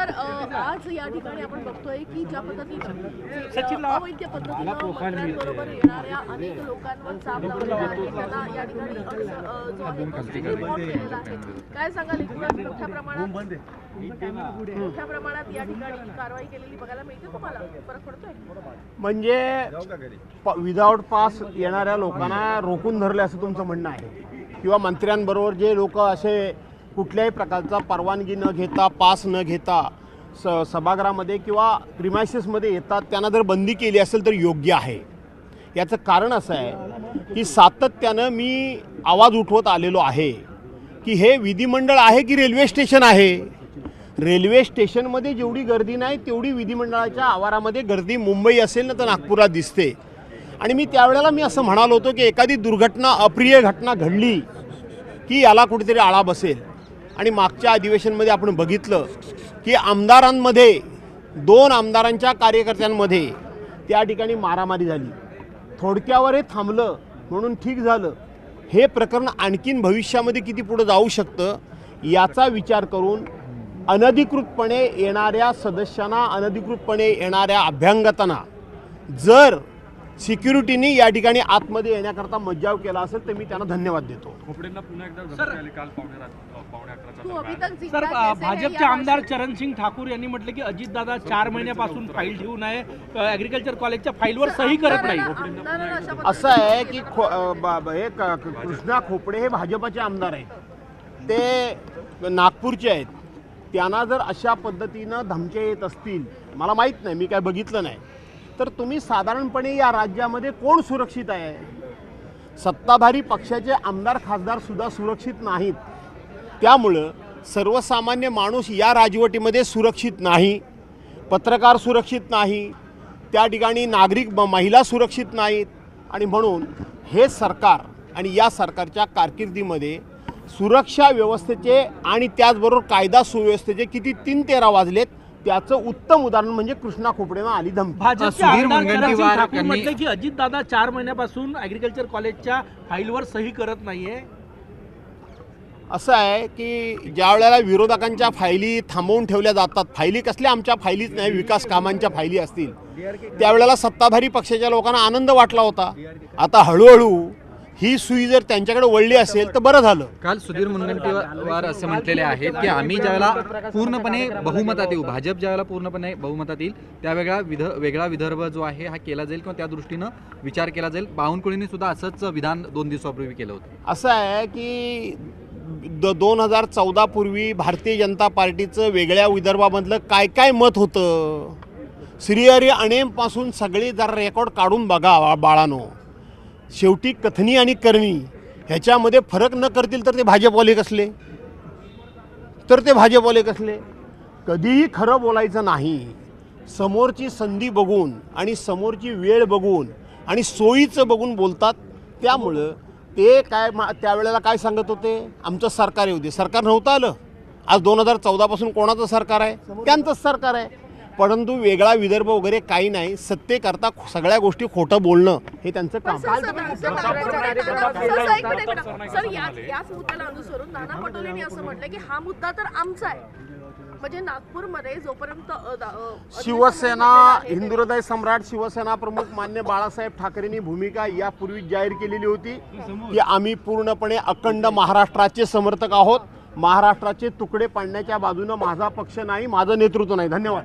अ, आज या ठिकाणी आपण बघतोय की ज्या पद्धतीनं अवैध पद्धतीनं मंत्र्यांबरोबर येणाऱ्या अनेक लोकांवर चाप लावलेला आहे. त्यांना या ठिकाणी जो आहे तो रिपोर्ट केलेला आहे. काय सांगाल मोठ्या प्रमाणात मोठ्या प्रमाणात या ठिकाणी ही कारवाई केलेली बघायला मिळते तुम्हाला? फरक पडतोय? म्हणजे विदाऊट पास येणाऱ्या लोकांना रोखून धरले असं तुमचं म्हणणं आहे. किंवा मंत्र्यांबरोबर जे लोक असे कुठल्याही प्रकारचा परवानगी न घेता पास न घेता स सभागृहामध्ये किंवा प्रिमायसेसमध्ये येतात त्यांना जर बंदी केली असेल तर योग्य आहे. याचं कारण असं आहे की सातत्यानं मी आवाज उठवत आलेलो आहे की हे विधिमंडळ आहे की रेल्वे स्टेशन आहे? रेल्वे स्टेशनमध्ये जेवढी गर्दी नाही तेवढी विधिमंडळाच्या आवारामध्ये गर्दी मुंबई असेल ना तर नागपुरात दिसते. आणि मी त्यावेळेला मी असं म्हणालो होतो की एखादी दुर्घटना अप्रिय घटना घडली की याला कुठेतरी आळा बसेल. आणि मागच्या अधिवेशनमध्ये आपण बघितलं की आमदारांमध्ये दोन आमदारांच्या कार्यकर्त्यांमध्ये त्या ठिकाणी मारामारी झाली. थोडक्यावर हे थांबलं म्हणून ठीक झालं. हे प्रकरण आणखीन भविष्यामध्ये किती पुढं जाऊ शकतं याचा विचार करून अनधिकृतपणे येणाऱ्या सदस्यांना अनधिकृतपणे येणाऱ्या अभ्यांगतांना जर सिक्युरिटीनी या ठिकाणी आतमध्ये येण्याकरता मज्जाव केला असेल तर मी त्यांना धन्यवाद देतो. सर भाजपचे आमदार चरणसिंग ठाकूर यांनी म्हटलं की अजितदादा चार महिन्यापासून फाईल ठेवू नये ॲग्रिकल्चर कॉलेजच्या फाईलवर सही करत नाही. असं आहे की हे कृष्णा खोपडे हे भाजपचे आमदार आहेत. ते नागपूरचे आहेत. त्यांना जर अशा पद्धतीनं धमक्या येत असतील मला माहीत नाही मी काय बघितलं नाही. तर तुम्ही साधारणपणे या राज्यामध्ये कोण सुरक्षित आहे? सत्ताधारी पक्षाचे आमदार खासदार सुद्धा सुरक्षित नाहीत. त्यामुळं सर्वसामान्य माणूस या राजवटीमध्ये सुरक्षित नाही पत्रकार सुरक्षित नाही त्या ठिकाणी नागरिक ब- महिला सुरक्षित नाहीत आणि म्हणून हे सरकार आणि या सरकारच्या कारकिर्दीमध्ये सुरक्षा व्यवस्थेचे आणि त्याचबरोबर कायदा सुव्यवस्थेचे किती तीन तेरा वाजलेत त्याचं उत्तम उदाहरण म्हणजे कृष्णा खोपडेनं आली धमकी. भाजपचे सुधीर आमदार चरणसिंग मुनगंटीवार ठाकूर यांनी- म्हटले की अजितदादा चार महिन्यापासून ॲग्रिकल्चर कॉलेजच्या फाईलवर सही करत नाहीये. असं आहे की ज्या वेळेला विरोधकांच्या फायली थांबवून ठेवल्या जातात फायली कसल्या आमच्या फायलीच नाही विकास कामांच्या फायली असतील त्यावेळेला सत्ताधारी पक्षाच्या लोकांना आनंद वाटला होता. आता हळूहळू ही सुई जर त्यांच्याकडे वळली असेल तर बरं झालं. काल सुधीर मुनगंटीवार असे म्हटलेले आहेत की आम्ही ज्यावेळेला पूर्णपणे बहुमतात येऊ भाजप ज्यावेळेला पूर्णपणे बहुमतात येईल त्यावेळेला विध वेगळा विदर्भ जो आहे हा केला जाईल किंवा त्या दृष्टीनं विचार केला जाईल. बावनकुळीने सुद्धा असंच विधान दोन दिवसापूर्वी केलं होतं. असं आहे की द दोन हजार चौदा पूर्वी भारतीय जनता पार्टीचं वेगळ्या विदर्भामधलं काय काय मत होतं? श्रीहरी अणेपासून सगळी जरा रेकॉर्ड काढून बघा बाळानो. शेवटी कथनी आणि करणी ह्याच्यामध्ये फरक न करतील तर ते भाजपवाले कसले? तर ते भाजपवाले कसले? कधीही खरं बोलायचं नाही. समोरची संधी बघून आणि समोरची वेळ बघून आणि सोयीचं बघून बोलतात. त्यामुळं ते काय मा त्यावेळेला काय सांगत होते? आमचं सरकार येऊ दे. सरकार नव्हतं आलं. आज दोन हजार चौदापासून कोणाचं सरकार आहे? त्यांचंच सरकार आहे. परंतु वेगळा विदर्भ वगैरे काही नाही सत्तेकरता सगळ्या गोष्टी खोटं बोलणं हे त्यांचं काम सर, याच याच मुद्द्याला अनुसरून नाना पटोलेंनी असं म्हटलं की हा मुद्दा तर आमचा आहे म्हणजे नागपूरमध्ये जोपर्यंत अ, दा- अ, शिवसेना आहे, हिंदू हृदय सम्राट शिवसेना प्रमुख मान्य बाळासाहेब ठाकरेंनी भूमिका यापूर्वी जाहीर केलेली होती की आम्ही पूर्णपणे अखंड महाराष्ट्राचे समर्थक आहोत महाराष्ट्राचे तुकडे पाडण्याच्या बाजूनं माझा पक्ष नाही माझं नेतृत्व नाही धन्यवाद